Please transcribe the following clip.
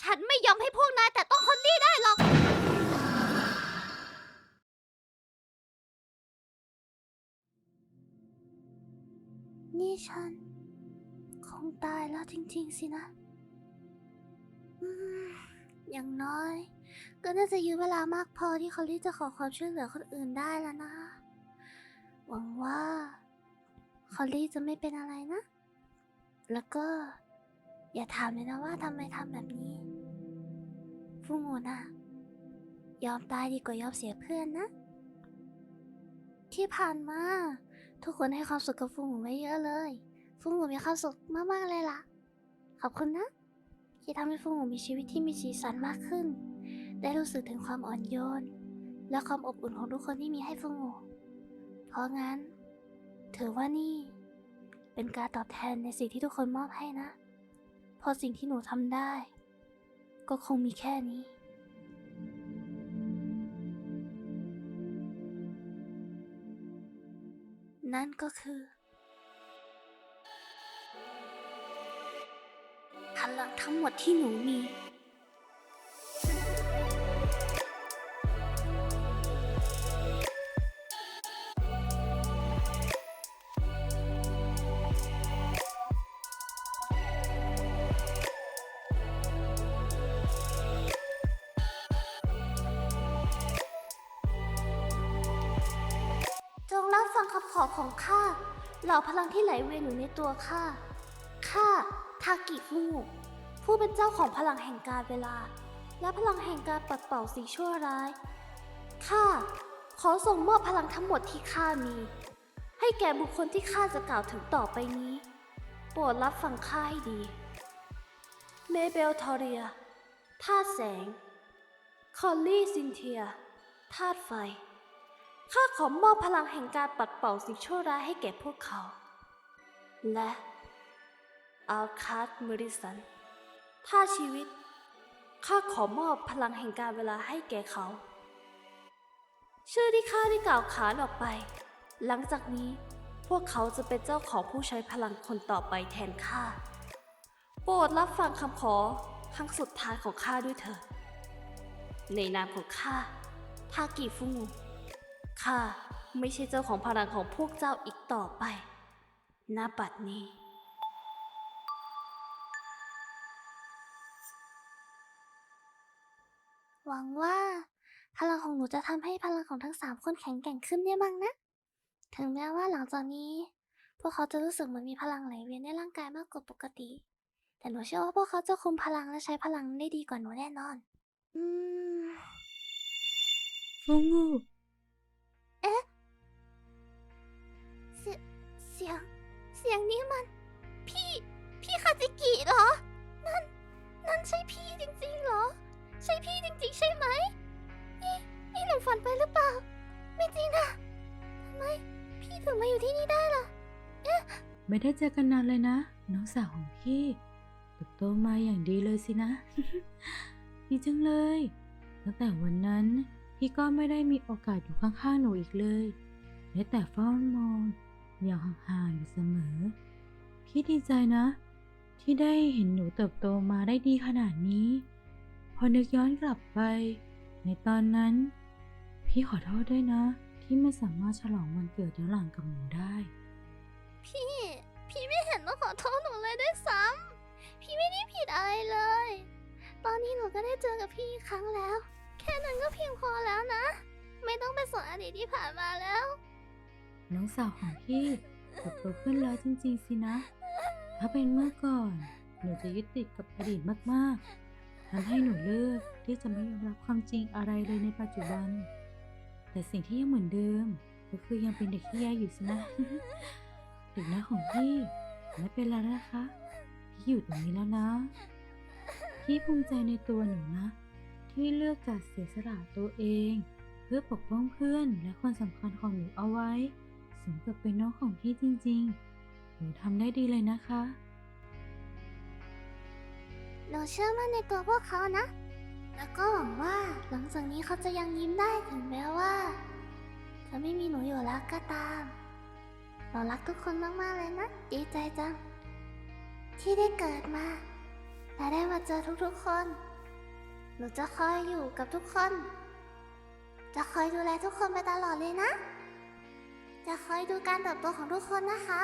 ฉันไม่ยอมให้พวกนายแต่ต้องคนนี้ได้หรอก นี่ฉัน คงตายแล้วจริงๆสินะ อืม อย่างน้อย ก็น่าจะยื้อเวลามากพอที่คอลลี่จะขอความช่วยเหลือคนอื่นได้แล้วนะ หวังว่า คอลลี่จะไม่เป็นอะไรนะ แล้วก็ อย่าถามเลยนะว่าทำไมทำแบบนี้ ฟูงูน่ะยอมตายดีกว่ายอมเสียเพื่อนนะ ที่ผ่านมา ทุกคนให้ความสุขกับฟูงูไว้เยอะเลย ฟูงูมีความสุขมากๆเลยล่ะ ขอบคุณนะ ที่ทำให้ฟูงูมีชีวิตที่มีสีสันมากขึ้น ได้รู้สึกถึงความอ่อนโยน และความอบอุ่นของทุกคนที่มีให้ฟูงูเพราะงั้น ถือว่านี่ เป็นการตอบแทนในสิ่งที่ทุกคนมอบให้นะ พราะสิ่งที่หนูทำได้ ก็คงมีแค่นี้ นั่นก็คือ พลังทั้งหมดที่หนูมี รับฟังคำขอของข้าเหล่าพลังที่ไหลเวียนอยู่ในตัวข้า ข้าทากิฟูผู้เป็นเจ้าของพลังแห่งการเวลา และพลังแห่งการปัดเป่าสิ่งชั่วร้าย ข้าขอส่งมอบพลังทั้งหมดที่ข้ามี ให้แก่บุคคลที่ข้าจะกล่าวถึงต่อไปนี้ โปรดรับฟังข้าให้ดี เมเบลทอเรียธาตุแสง คอลลี่ซินเทียธาตุไฟ ข้าขอมอบพลังแห่งการปัดเป่าสิ่งชั่วร้ายให้แก่พวกเขา และอัลคาร์ดมริสัน ถ้าชีวิต ข้าขอมอบพลังแห่งการเวลาให้แก่เขา ชื่อที่ข้าได้กล่าวขานออกไป หลังจากนี้พวกเขาจะเป็นเจ้าของผู้ใช้พลังคนต่อไปแทนข้า โปรดรับฟังคำขอครั้งสุดท้ายของข้าด้วยเถิดในนามของข้าทากิฟุงู ข้าไม่ใช่เจ้าของพลังของพวกเจ้าอีกต่อไปณบัดนี้ หวังว่าพลังของหนูจะทำให้พลังของทั้งสามคนแข็งแกร่งขึ้นได้บ้างนะ ถึงแม้ว่าหลังจากนี้ พวกเขาจะรู้สึกเหมือนมีพลังไหลเวียนในร่างกายมากกว่าปกติ แต่หนูเชื่อว่าพวกเขาจะคุมพลังและใช้พลังได้ดีกว่าหนูแน่นอน อืม ฟูงู เสียงนี้มัน พี่ พี่คาจิกิเหรอ นั่น นั่นใช่พี่จริงๆเหรอ ใช่พี่จริงๆ ใช่ไหม นี่นี่หนูฝันไปหรือเปล่า ไม่จริงนะทำไม พี่ถึงมาอยู่ที่นี่ได้ล่ะ เอ๊ะ ไม่ได้เจอกันนานเลยนะ น้องสาวของพี่เติบโตมาอย่างดีเลยสินะ ดีจังเลย ตั้งแต่วันนั้น พี่ก็ไม่ได้มีโอกาสอยู่ข้างๆหนูอีกเลยได้แต่เฝ้ามอง อย่างห่างๆอยู่เสมอ พี่ดีใจนะ ที่ได้เห็นหนูเติบโตมาได้ดีขนาดนี้ พอนึกย้อนกลับไป ในตอนนั้น พี่ขอโทษด้วยนะ ที่ไม่สามารถฉลองวันเกิดย้อนหลังกับหนูได้ พี่ พี่ไม่เห็นต้องขอโทษหนูเลยด้วยซ้ำพี่ไม่ได้ผิดอะไรเลย ตอนนี้หนูก็ได้เจอกับพี่อีกครั้งแล้ว แค่นั้นก็เพียงพอแล้วนะ ไม่ต้องไปสนอดีตที่ผ่านมาแล้ว น้องสาวของพี่เติบโตขึ้นแล้วจริง ๆ สินะ ถ้าเป็นเมื่อก่อน หนูจะยึดติดกับอดีตมากๆทำให้หนูเลือกที่จะไม่ยอมรับความจริงอะไรเลยในปัจจุบัน แต่สิ่งที่ยังเหมือนเดิม ก็คือยังเป็นเด็กที่แย่อยู่สินะเด็กน้อยของพี่ไม่เป็นไรนะคะ พี่อยู่ตรงนี้แล้วนะ พี่ภูมิใจในตัวหนูนะ ที่เลือกจะเสียสละตัวเอง เพื่อปกป้องเพื่อนและคนสำคัญของหนูเอาไว้ สมกับเป็นน้องของพี่จริงๆ หนูทำได้ดีเลยนะคะเราเชื่อมั่นในตัวพวกเขานะ แล้วก็หวังว่าหลังจากนี้เขาจะยังยิ้มได้ถึงแม้ว่า จะไม่มีหนูอยู่แล้วก็ตาม เรารักทุกคนมากๆเลยนะ ดีใจจัง ที่ได้เกิดมา และได้มาเจอทุกๆคน หนูจะคอยอยู่กับทุกคน จะคอยดูแลทุกคนไปตลอดเลยนะ จะคอยดูการเติบโตของทุกคนนะคะ